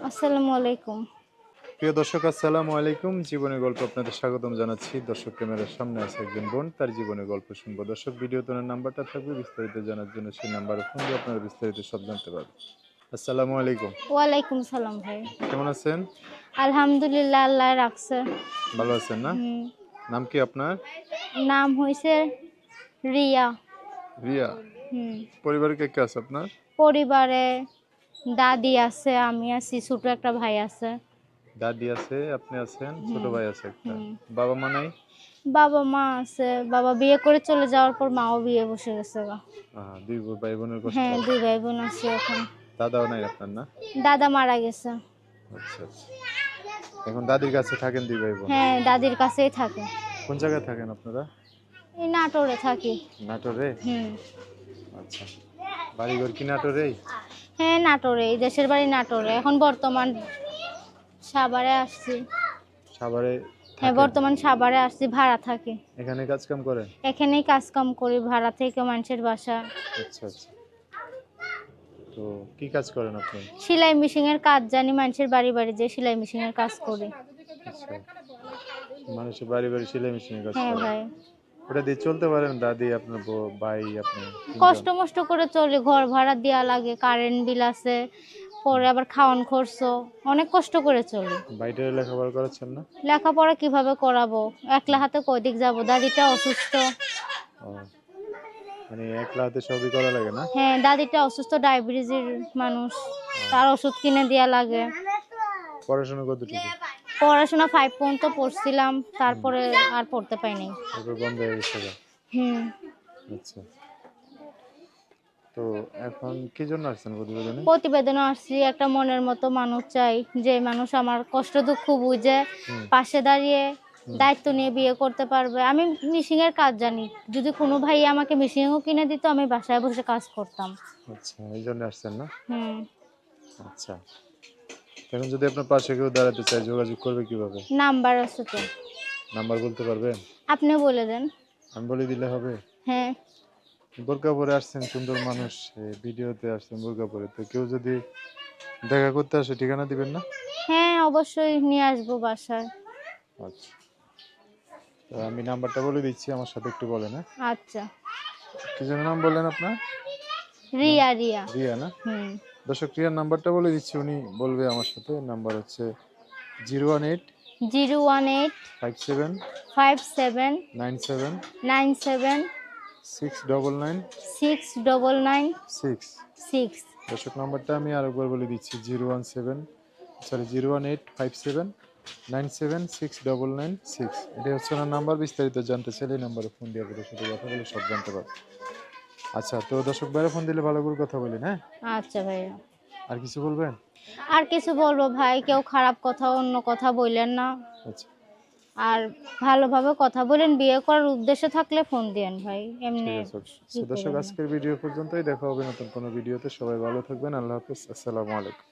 আসসালামু আলাইকুম। প্রিয় দর্শক আসসালামু আলাইকুম। জীবনের গল্প আপনাদের স্বাগতম জানাচ্ছি। দর্শক ক্যামেরার সামনে আছে একজন বোন তার জীবনের গল্প শুনব। দর্শক ভিডিও তোনার নাম্বারটা থাকবে বিস্তারিত জানার জন্য সেই নাম্বারে ফোন দিয়ে আপনারা বিস্তারিত সব জানতে পারবেন। আসসালামু আলাইকুম। ওয়ালাইকুম সালাম ভাই। কেমন আছেন? আলহামদুলিল্লাহ আল্লাহ রাখছে। ভালো আছেন না? নাম কি আপনার? নাম হয়েছে রিয়া। রিয়া। হুম, পরিবারে কে কে আছে আপনার? পরিবারে দাদি আছে আমি আছি ছোট একটা ভাই আছে। দাদি আছে আপনি আছেন ছোট ভাই আছে একটা। বাবা মা নাই? বাবা মা আছে বাবা বিয়ে করে চলে যাওয়ার পর মাও বিয়ে বসে গেছে গা। দুই ভাই বোনের কষ্ট। হ্যাঁ দুই ভাই বোন আছে এখন। দাদাও নাই আপনার না? দাদা মারা গেছে। আচ্ছা আচ্ছা। এখন দাদির কাছে থাকেন দুই ভাই বোন হ্যাঁ দাদির কাছেই থাকে। কোন জায়গায় থাকেন আপনারা? এই নাটোরে থাকি। নাটোরে? হুম। আচ্ছা। বাড়িঘর কি নাটোরেই? হ্যাঁ নাটোরে এই দেশের বাড়ি নাটোরে। এখন বর্তমান সাভারে আসছি। সাভারে হ্যাঁ বর্তমান সাভারে আসছি ভাড়া থাকি। এখানে কাজ কাম করেন? এখানেই কাজ কাম করি ভাড়া থেকে মানুষের বাসা। আচ্ছা আচ্ছা। তো কি কাজ করেন আপনি? সেলাই মেশিনের কাজ জানি মানুষের বাড়ি বাড়ি যে সেলাই মেশিনের কাজ করি। আচ্ছা। মানুষের বাড়ি বাড়ি সেলাই মেশিনে কাজ হ্যাঁ ভাই। ওটা দিয়ে চলতে পারেন দাদি আপনার ভাই আপনি কষ্ট মষ্ট করে চলি ঘর ভাড়া দেওয়া লাগে কারেন্ট বিল আছে পরে আবার খাওয়ান খরচ অনেক কষ্ট করে চলি। বাইরে লেখাপড়া করাচ্ছেন না? লেখাপড়া কীভাবে করাবো? একলা হাতে কয়দিক যাব? দাদিটা অসুস্থ। মানে একলা হাতে সবই করা লাগে না? হ্যাঁ দাদিটা অসুস্থ ডায়াবেটিসের মানুষ তার ওষুধ কিনে দেওয়া লাগে। পড়াশোনা কতটুকু? পড়াশোনা ফাইভ পর্যন্ত পড়ছিলাম তারপরে আর পড়তে পাইনি। তারপর বন্ধ হয়ে গেছে হুম। আচ্ছা। তো এখন কি জন্য আসছেন প্রতিবেদনে? প্রতিবেদনে আসছি একটা মনের মতো মানুষ চাই যে মানুষ আমার কষ্ট দুঃখ বুঝে পাশে দাঁড়িয়ে দায়িত্ব নিয়ে বিয়ে করতে পারবে। আমি মিশিং এর কাজ জানি। যদি কোনো ভাই আমাকে মিশিংও কিনে দিত আমি বাসায় বসে কাজ করতাম। আচ্ছা এই জন্য আসছেন না? হুম। আচ্ছা। এখন যদি আপনার পাশে কেউ দাঁড়াতে চায় যোগাযোগ করবে কীভাবে? নাম্বার আছে তো। নাম্বার বলতে পারবেন আপনি বলে দেন। আমি বলে দিলে হবে? হ্যাঁ। বোরকা পরে আসছেন সুন্দর মানুষ ভিডিওতে আসছেন বোরকা পরে তো কেউ যদি দেখা করতে আসে ঠিকানা দিবেন না? হ্যাঁ অবশ্যই নিয়ে আসব বাসায়। আচ্ছা। তো আমি নাম্বারটা বলে দিচ্ছি আমার সাথে একটু বলেন হ্যাঁ? আচ্ছা। কি যেন নাম বললেন আপনার? রিয়া রিয়া। রিয়া না? হুম। দর্শক রিয়ার নাম্বারটা বলে দিচ্ছি। উনি বলবে আমার সাথে। নাম্বার হচ্ছে zero one eight zero one eight five seven five seven nine seven nine seven six double nine six double nine six. Six. দর্শক নাম্বারটা আমি আরেকবার বলে দিচ্ছি। Zero one seven sorry zero one eight five seven nine seven six double nine six. এটা হচ্ছে ওনার number. বিস্তারিত জানতে চাইলে এই নাম্বারে ফোন দিয়ে আপনাদের সাথে কথা বলে সব জানতে পারবে আচ্ছা তো দর্শক বাইরে ফোন দিলে ভালো করে কথা বলেন হ্যাঁ? আচ্ছা ভাইয়া। আর কিছু বলবেন? আর কিছু বলব ভাই কেউ খারাপ কথা অন্য কথা বললেন না। আচ্ছা। আর ভালোভাবে কথা বলেন বিয়ে করার উদ্দেশ্য থাকলে ফোন দেন ভাই এমনি দর্শক আজকের ভিডিও পর্যন্তই। দেখা হবে নতুন কোনো ভিডিওতে। সবাই ভালো থাকবেন। আল্লাহ হাফিজ। আসসালামু আলাইকুম।